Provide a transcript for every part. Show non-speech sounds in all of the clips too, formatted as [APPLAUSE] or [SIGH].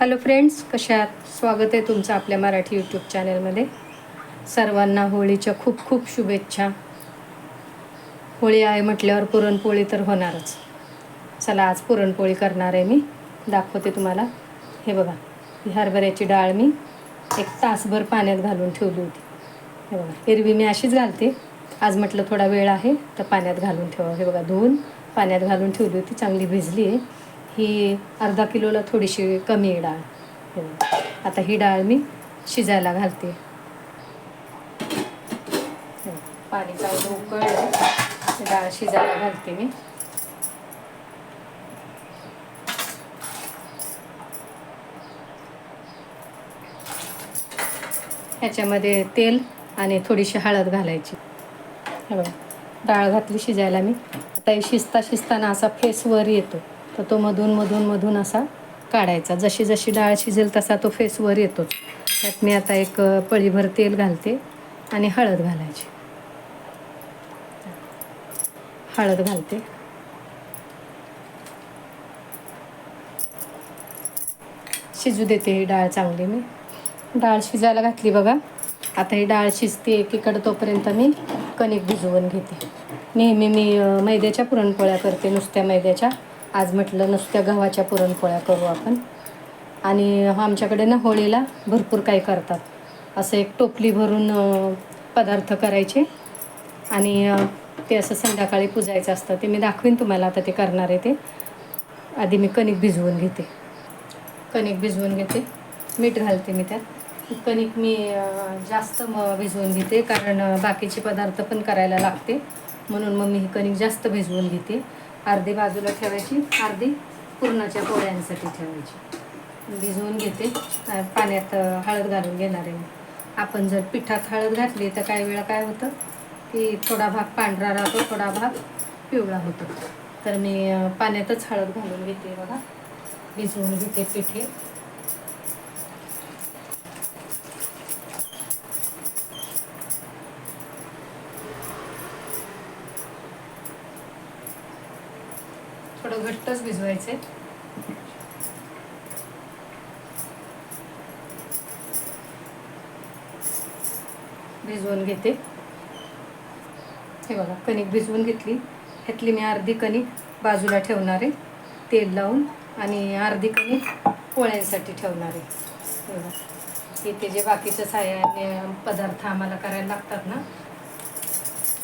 Hello friends कशा आहात? स्वागत आहे तुमचं आपल्या मराठी यूट्यूब चॅनलमध्ये. सर्वांना होळीच्या खूप खूप शुभेच्छा. होळी आहे म्हटल्यावर पुरणपोळी तर होणारच. चला आज पुरणपोळी करणार आहे मी. दाखवते तुम्हाला. हे बघा ही हरभऱ्याची डाळ मी एक तासभर पाण्यात घालून ठेवली होती. हे बघा एरवी मी अशीच घालते. आज म्हटलं थोडा वेळ आहे तर पाण्यात घालून ठेवा. हे बघा धुवून पाण्यात घालून ठेवली होती. चांगली भिजली आहे. ही अर्धा किलोला थोडीशी कमी आहे डाळ. हो. आता ही डाळ मी शिजायला घालते. हो. पाणी चांगलं उकळलं डाळ शिजायला घालते मी. ह्याच्यामध्ये तेल आणि थोडीशी हळद घालायची. हे बघा. डाळ घातली शिजायला मी. आता हे शिजता शिजताना असा फेस वर येतो. तर तो मधून मधून मधून असा काढायचा. जशी जशी डाळ शिजेल तसा तो फेसवर येतोच त्यात मी आता एक पळीभर तेल घालते आणि हळद घालायची. हळद घालते. शिजू देते ही डाळ चांगली मी. डाळ शिजायला घातली बघा. आता ही डाळ शिजते एकीकडं तोपर्यंत मी कणिक भिजवून घेते. नेहमी मी मैद्याच्या पुरणपोळ्या करते नुसत्या मैद्याच्या. आज म्हटलं नुसत्या गव्हाच्या पुरणपोळ्या करू आपण. आणि आमच्याकडे ना होळीला भरपूर काही करतात. असं एक टोपली भरून पदार्थ करायचे. आणि ते असं संध्याकाळी पुजायचं असतं. ते मी दाखवीन तुम्हाला आता ते करणार आहे ते. आधी मी कणिक भिजवून घेते. कणिक भिजवून घेते. मीठ घालते मी त्यात. कणिक मी जास्त म भिजवून घेते. कारण बाकीचे पदार्थ पण करायला लागते. म्हणून मग मी ही कणिक जास्त भिजवून घेते. अर्धी बाजूला ठेवायची अर्धी पुरणाच्या पोळ्यांसाठी ठेवायची. भिजवून घेते. पाण्यात हळद घालून घेणार आहे आपण जर पिठात हळद घातली तर काही वेळा काय होतं की थोडा भाग पांढरा राहतो थोडा भाग पिवळा होतो. तर मी पाण्यातच हळद घालून घेते बघा. भिजवून घेते पिठे. थोडं घट्टच भिजवायचे. भिजवून घेते. हे बघा कणिक भिजवून घेतली. ह्यातली मी अर्धी कणिक बाजूला ठेवणार आहे. तेल लावून आणि अर्धी कणिक पोळ्यांसाठी ठेवणार आहे. हे बघा इथे जे बाकीच्या साह्याने पदार्थ आम्हाला करायला लागतात ना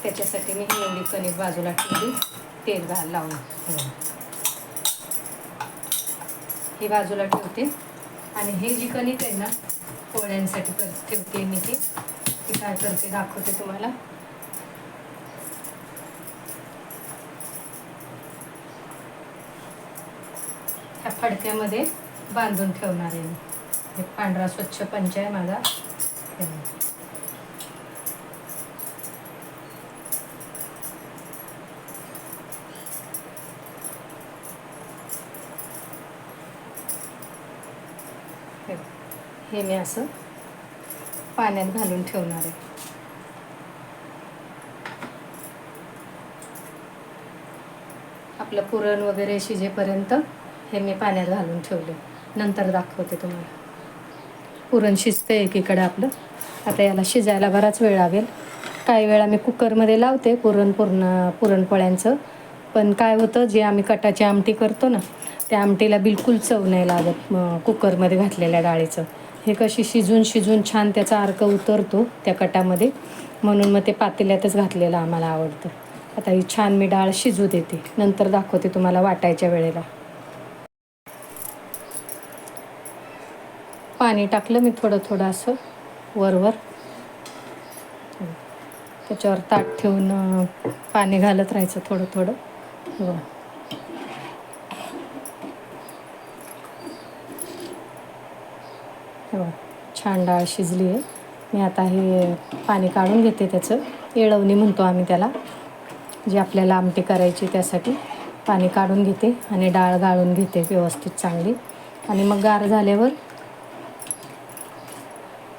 त्याच्यासाठी मी ही एवढी कणिक बाजूला ठेवली. तेल घाल लावून. हे ही बाजूला ठेवते. आणि हे जी कणिक आहे ना पोळ्यांसाठी कर ठेवते मी ती. ती काय करते दाखवते तुम्हाला. ह्या फडक्यामध्ये बांधून ठेवणार आहे मी. हे पांढरा स्वच्छ पंच आहे माझा हे बघा. हे बघा. हे मी असं पाण्यात घालून ठेवणार आहे. आपलं पुरण वगैरे शिजेपर्यंत हे मी पाण्यात घालून ठेवले. नंतर दाखवते तुम्हाला. पुरण शिजतं एकीकडे आपलं. आता याला शिजायला बराच वेळ लागेल. काही वेळा मी कुकरमध्ये लावते पुरण पूर्ण पुरणपोळ्यांचं. पण काय होतं जे आम्ही कटाची आमटी करतो ना त्या आमटीला बिलकुल चव नाही लागत कुकरमध्ये घातलेल्या डाळीचं. हे कशी शिजून शिजून छान त्याचा अर्क उतरतो त्या कटामध्ये. म्हणून मग ते पातेल्यातच घातलेलं आम्हाला आवडतं. आता ही छान मी डाळ शिजू देते. नंतर दाखवते तुम्हाला वाटायच्या वेळेला. पाणी टाकलं मी थोडं थोडं असं वरवर. त्याच्यावर ताट ठेवून पाणी घालत राहायचं थोडं थोडं. हो छान डाळ शिजली आहे. मी आता हे पाणी काढून घेते त्याचं. येळवणी म्हणतो आम्ही त्याला जी आपल्याला आमटी करायची त्यासाठी. पाणी काढून घेते आणि डाळ गाळून घेते व्यवस्थित चांगली. आणि मग गार झाल्यावर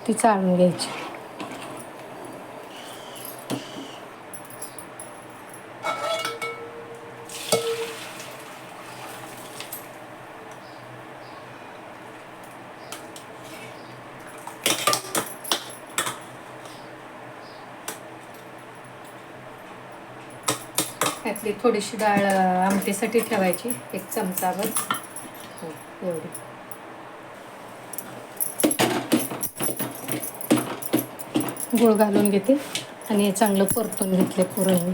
ती चाळून घ्यायची. त्यातली थोडीशी डाळ आमटीसाठी ठेवायची एक चमचाभर. हो, एवढी. गूळ घालून घेते आणि हे चांगलं परतून घेतले पुरण.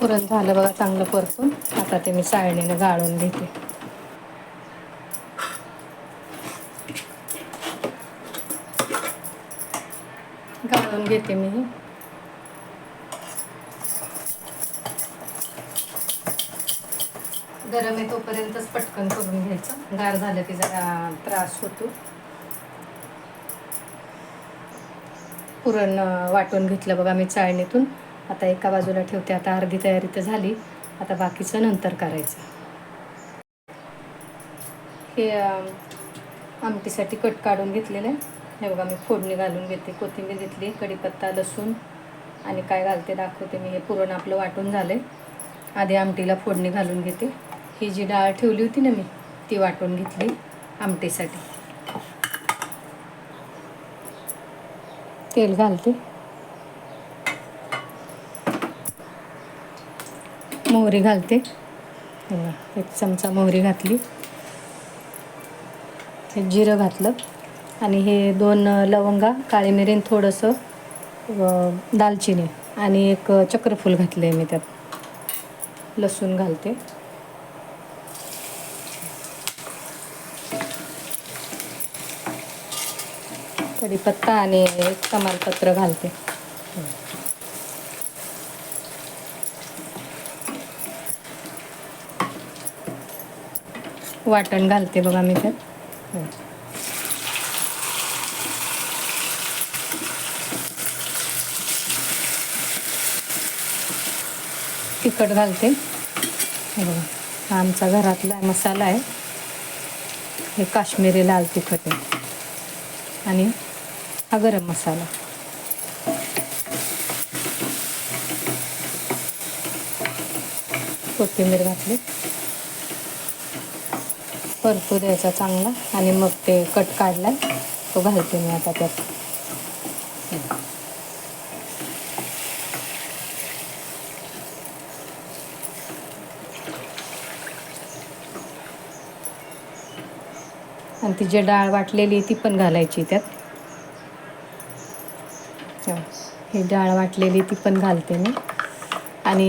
पुरण झालं बघा चांगलं परतून. आता ते मी चाळणीनं गाळून घेते. गाळून घेते मी. गरम आहे तोपर्यंतच पटकन करून घ्यायचं. गार झालं की जरा त्रास होतो. पुरण वाटून घेतलं बघा मी चाळणीतून. आता एका बाजूला ठेवते. आता अर्धी तयारी तर झाली. आता बाकीचं नंतर करायचं. हे आमटीसाठी कट काढून घेतलेलं आहे. हे बघा मी फोडणी घालून घेते. कोथिंबीर घेतली कढीपत्ता लसूण आणि काय घालते दाखवते मी. हे पुरण आपलं वाटून झालं आधी आमटीला फोडणी घालून घेते. ही जी डाळ ठेवली होती ना मी ती वाटून घेतली आमटीसाठी. तेल घालते. मोहरी घालते. एक चमचा मोहरी घातली. हे जिरं घातलं. आणि हे दोन लवंगा काळी मिरीन थोडंसं दालचिनी आणि एक चक्रफूल घातलं आहे मी त्यात. लसूण घालते. कढीपत्ता आणि एक तमालपत्र घालते. वाटण घालते बघा मी त्यात. तिखट घालते. बघा हा आमचा घरातला मसाला आहे. हे काश्मीरी लाल तिखट आहे. आणि हा गरम मसाला. कोथिंबीर घातली. परतू द्यायचा चांगला आणि मग ते कट काढला तो घालते मी आता त्यात. आणि ती जी डाळ वाटलेली ती पण घालायची त्यात हो. ही डाळ वाटलेली ती पण घालते मी. आणि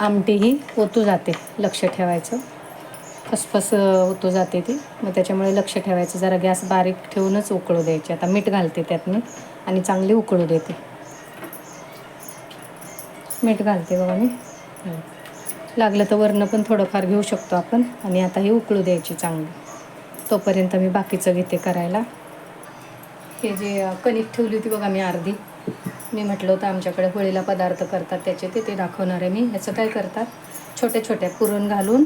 आमटीही ओतू जाते लक्ष ठेवायचं. फसफस ओतू जाते ती. मग त्याच्यामुळे लक्ष ठेवायचं जरा गॅस बारीक ठेवूनच उकळू द्यायची. आता मीठ घालते त्यात मी आणि चांगली उकळू देते. मीठ घालते बघा मी. लागलं तर वरणं पण थोडंफार घेऊ शकतो आपण. आणि आता ही उकळू द्यायची चांगली. तोपर्यंत मी बाकीचं घेते करायला. हे जे कणिक ठेवली होती बघा मी अर्धी. मी म्हटलं होतं आमच्याकडे होळीला पदार्थ करतात त्याचे ते ते दाखवणार आहे मी. ह्याचं काय करतात? छोट्या छोट्या पुरण घालून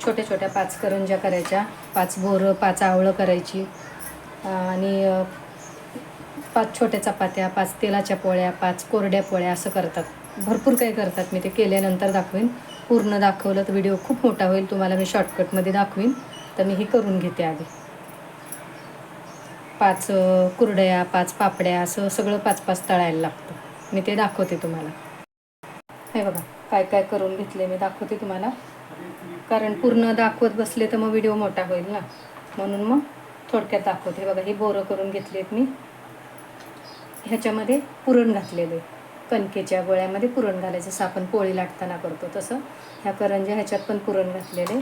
छोट्या छोट्या पाच करंज्या करायच्या. पाच बोरं पाच आवळं करायची. आणि पाच छोट्या चपात्या पाच तेलाच्या पोळ्या पाच कोरड्या पोळ्या असं करतात. भरपूर काही करतात. मी ते केल्यानंतर दाखवेन. पूर्ण दाखवलं तर व्हिडिओ खूप मोठा होईल. तुम्हाला मी शॉर्टकटमध्ये दाखवीन. तर मी ही करून घेते आधी. पाच कुरड्या कुरडया पाच पापड्या असं सगळं पाच पाच तळायला लागतं. मी ते दाखवते तुम्हाला. हे बघा काय काय करून घेतले मी दाखवते तुम्हाला. कारण पूर्ण दाखवत बसले तर मग व्हिडिओ मोठा होईल ना. म्हणून मग थोडक्यात दाखवते. बघा हे बोरं करून घेतलेत मी. ह्याच्यामध्ये पुरण घातलेलं आहे. कणकेच्या गोळ्यामध्ये पुरण घालायचं. जसं आपण पोळी लाटताना करतो तसं. ह्या करंज्या ह्याच्यात पण पुरण घातलेले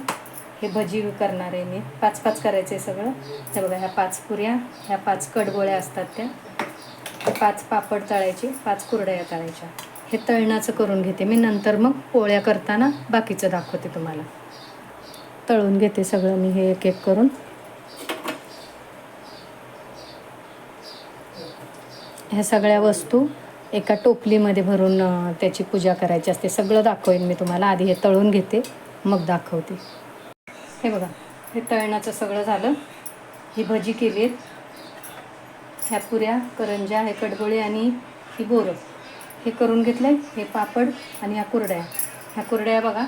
हे भजी करणार आहे मी. पाच पाच करायचे आहे सगळं. हे बघा ह्या पाच पुऱ्या ह्या पाच कडगोळ्या असतात त्या. हे पाच पापड तळायचे पाच कुरड्या तळायच्या. हे तळणाचं करून घेते मी. नंतर मग पोळ्या करताना बाकीचं दाखवते तुम्हाला. तळून घेते सगळं मी हे एक एक करून. ह्या सगळ्या वस्तू एका टोपलीमध्ये भरून त्याची पूजा करायची असते. सगळं दाखवेन मी तुम्हाला. आधी हे तळून घेते मग दाखवते. हे बघा हे तळणाचं सगळं झालं. ही भजी केली आहेत. ह्या पुऱ्या करंज्या हे कडगोळे आणि ही बोरं. हे करून घेतलं हे पापड आणि ह्या कुरड्या. ह्या कुरड्या बघा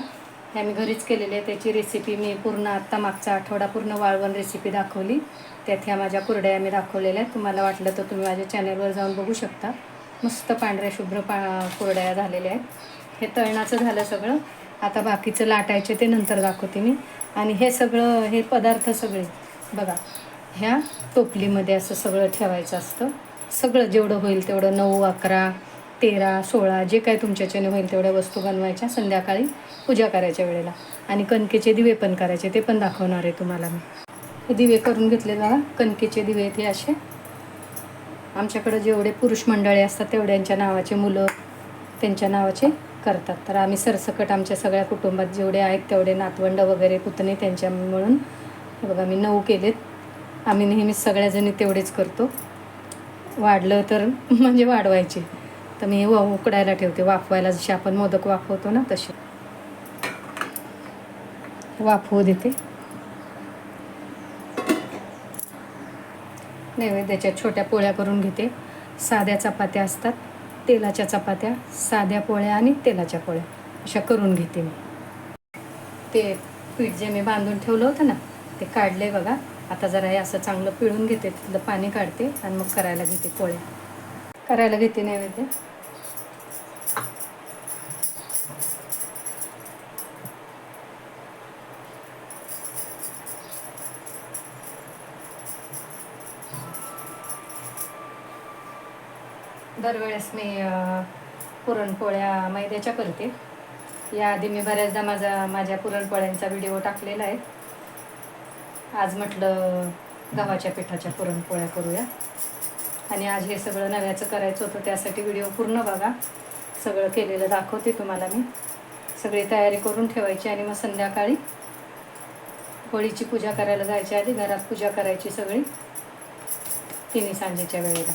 ह्या मी घरीच केलेल्या आहे त्याची रेसिपी मी पूर्ण आत्ता मागचा आठवडा पूर्ण वाळवण रेसिपी दाखवली. त्यात ह्या माझ्या कुरड्या मी दाखवलेल्या आहेत. तुम्हाला वाटलं तर तुम्ही माझ्या चॅनलवर जाऊन बघू शकता. मस्त पांढऱ्या शुभ्र पा कुरड्या झालेल्या आहेत. हे तळणाचं झालं सगळं. आता बाकीचं लाटायचे ते नंतर दाखवते मी. आणि हे सगळं हे पदार्थ सगळे बघा ह्या टोपलीमध्ये असं सगळं ठेवायचं असतं. सगळं जेवढं होईल तेवढं नऊ अकरा तेरा सोळा जे काय तुमच्याच्याने होईल तेवढ्या वस्तू बनवायच्या संध्याकाळी पूजा करायच्या वेळेला. आणि कणकेचे दिवे पण करायचे ते पण दाखवणार आहे तुम्हाला मी. हे दिवे करून घेतले बघा कणकेचे दिवे ते असे. आमच्याकडं जेवढे पुरुष मंडळी असतात तेवढ्यांच्या नावाचे मुलं त्यांच्या नावाचे करतात. तर आम्ही सरसकट आमच्या सगळ्या कुटुंबात जेवढे आहेत तेवढे नातवंड वगैरे पुतणे त्यांच्या म्हणून हे बघा मी नऊ केलेत. आम्ही नेहमीच सगळ्याजणी तेवढेच करतो. वाढलं तर [LAUGHS] म्हणजे वाढवायचे. तर मी व उकडायला ठेवते. वाफवायला जशी आपण मोदक वाफवतो ना तसे. वाफवू देते. नैवेद्याच्या छोट्या पोळ्या करून घेते. साध्या चपात्या असतात. तेलाच्या चपात्या साध्या पोळ्या आणि तेलाच्या पोळ्या. अशा करून घेते मी. ते पीठ जे मी बांधून ठेवलं होतं ना ते काढले बघा. आता जरा हे असं चांगलं पिळून घेते तिथलं पाणी काढते आणि मग करायला घेते पोळ्या. करायला घेते नैवेद्य. दरवेळेस मी पुरणपोळ्या मैद्याच्या करते. याआधी मी बऱ्याचदा माझा माझ्या पुरणपोळ्यांचा व्हिडिओ टाकलेला आहे. आज म्हटलं गव्हाच्या पिठाच्या पुरणपोळ्या करूया. आणि आज हे सगळं नव्याचं करायचं होतं त्यासाठी व्हिडिओ पूर्ण बघा. सगळं केलेलं दाखवते तुम्हाला मी. सगळी तयारी करून ठेवायची आणि मग संध्याकाळी होळीची पूजा करायला जायची आधी घरात पूजा करायची सगळी. तिन्ही सांजेच्या वेळेला.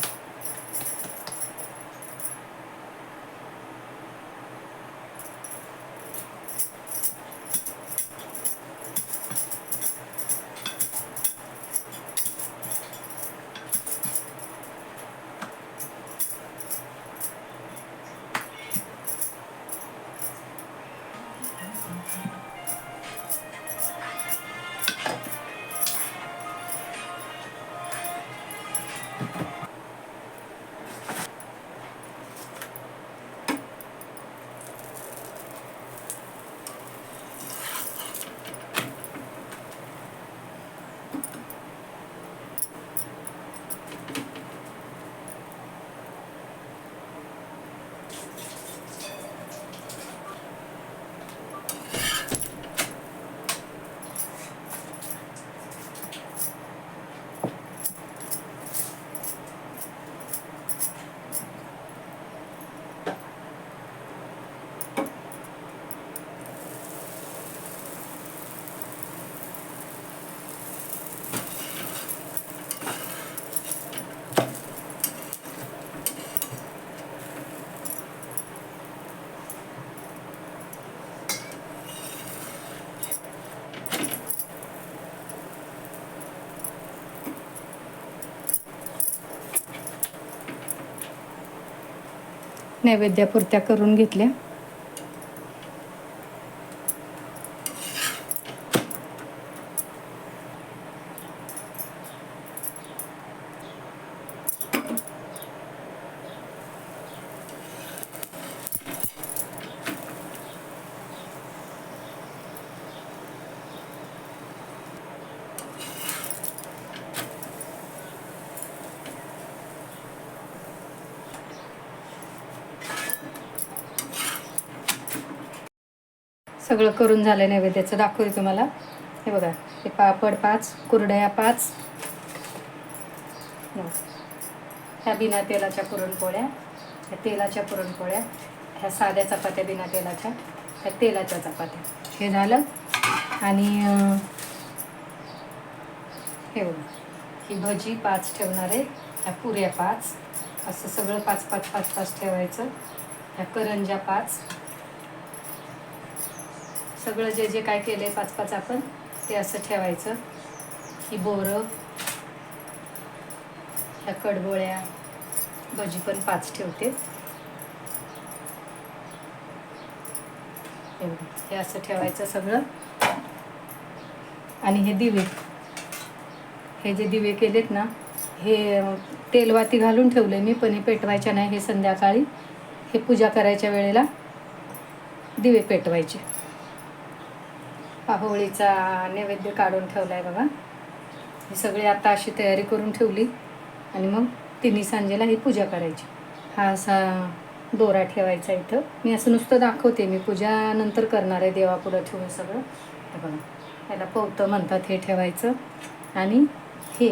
नैवेद्यापुरत्या करून घेतल्या. सगळं करून झालं नैवेद्याचं. दाखवते तुम्हाला. हे बघा हे पापड पाच कुरडया पाच. ह्या बिना तेलाच्या पुरणपोळ्या ह्या तेलाच्या पुरणपोळ्या ह्या साध्या चपात्या बिना तेलाच्या ह्या तेलाच्या चपात्या. हे झालं. आणि हे बघा ही भजी पाच ठेवणार आहे. ह्या पुऱ्या पाच. असं सगळं पाच पाच पाच पाच ठेवायचं. ह्या करंज्या पाच. सगळं जे जे काय केलं आहे पाच पाच आपण ते असं ठेवायचं. ही बोरं ह्या कडबोळ्या भजी पण पाच ठेवते. हे हे असं ठेवायचं सगळं. आणि हे दिवे. हे जे दिवे केलेत ना हे तेलवाती घालून ठेवले मी पण हे पेटवायच्या नाही हे संध्याकाळी. हे पूजा करायच्या वेळेला दिवे पेटवायचे. हा होळीचा नैवेद्य काढून ठेवला आहे बघा ही सगळी आता अशी तयारी करून ठेवली. आणि मग तिन्ही सांजेला ही पूजा करायची. हा असा दोरा ठेवायचा इथं. मी असं नुसतं दाखवते. मी पूजा नंतर करणार आहे देवापुढं ठेवून सगळं. हे बघा. याला पवतं म्हणतात हे ठेवायचं. आणि हे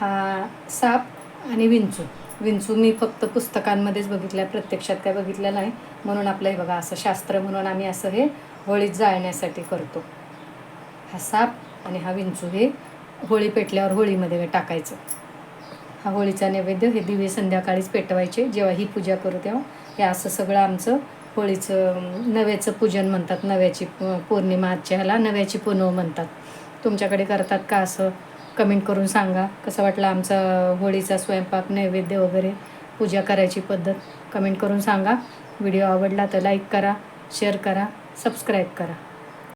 हा साप आणि विंचू. विंचू मी फक्त पुस्तकांमध्येच बघितलं आहे प्रत्यक्षात काय बघितलं नाही. म्हणून आपलं हे बघा असं शास्त्र म्हणून आम्ही असं हे होळीत जाळण्यासाठी करतो. हा साप आणि हा विंचू हे होळी पेटल्यावर होळीमध्ये टाकायचं. हा होळीचा नैवेद्य हे दिवे संध्याकाळीच पेटवायचे. जेव्हा ही पूजा करू तेव्हा हे असं सगळं आमचं होळीचं नव्याचं पूजन म्हणतात. नव्याची पौर्णिमा आजच्या ह्याला नव्याची पुनव म्हणतात. तुमच्याकडे करतात का असं? कमेंट करून सांगा. कसं वाटलं आमचा होळीचा स्वयंपाक नैवेद्य वगैरे पूजा करायची पद्धत? कमेंट करून सांगा. व्हिडिओ आवडला तर लाईक करा शेअर करा. सबस्क्राईब करा.